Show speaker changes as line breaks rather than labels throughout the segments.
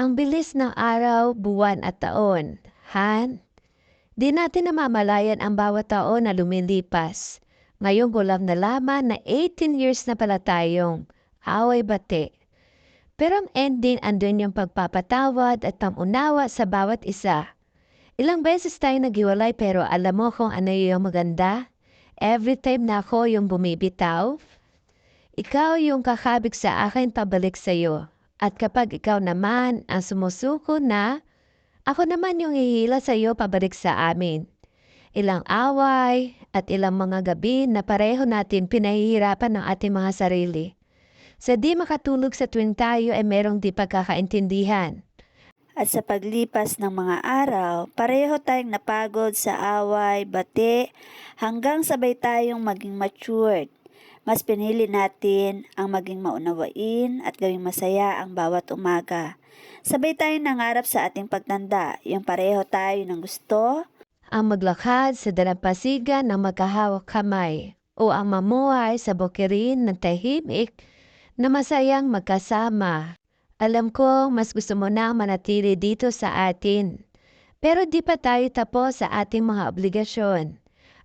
Ang bilis ng araw, buwan at taon, Han. Di natin namamalayan ang bawat taon na lumilipas. Ngayon ko lang nalaman na 18 years na pala tayong away bate. Pero ang ending andun yung pagpapatawad at pamunawa sa bawat isa. Ilang beses tayo naghiwalay pero alam mo kung ano yung maganda? Every time na ako yung bumibitaw, ikaw yung kakabig sa akin pabalik sa'yo. At kapag ikaw naman ang sumusuko na, ako naman yung hihila sa'yo pabalik sa amin. Ilang away at ilang mga gabi na pareho natin pinahihirapan ng ating mga sarili. Sa di makatulog sa tuwing tayo ay merong di pagkakaintindihan.
At sa paglipas ng mga araw, pareho tayong napagod sa away, bate, hanggang sabay tayong maging matured. Mas pinili natin ang maging maunawain at gawing masaya ang bawat umaga. Sabay tayong nangarap sa ating pagtanda, yung pareho tayo ng gusto,
Ang maglakad sa dalampasigan ng magkahawak kamay o ang mamuhay sa bukirin ng tahimik na masayang magkasama. Alam ko mas gusto mo na manatili dito sa atin. Pero di pa tayo tapos sa ating mga obligasyon.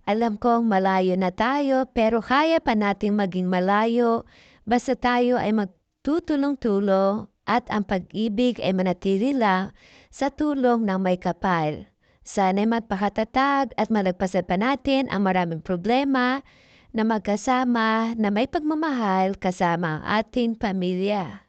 Alam kong malayo na tayo pero kaya pa nating maging malayo basta tayo ay magtutulong-tulong at ang pag-ibig ay manatili lang sa tulong ng may kapal. Sana'y magpakatatag at malagpasan pa natin ang maraming problema na magkasama na may pagmamahal kasama ang ating pamilya.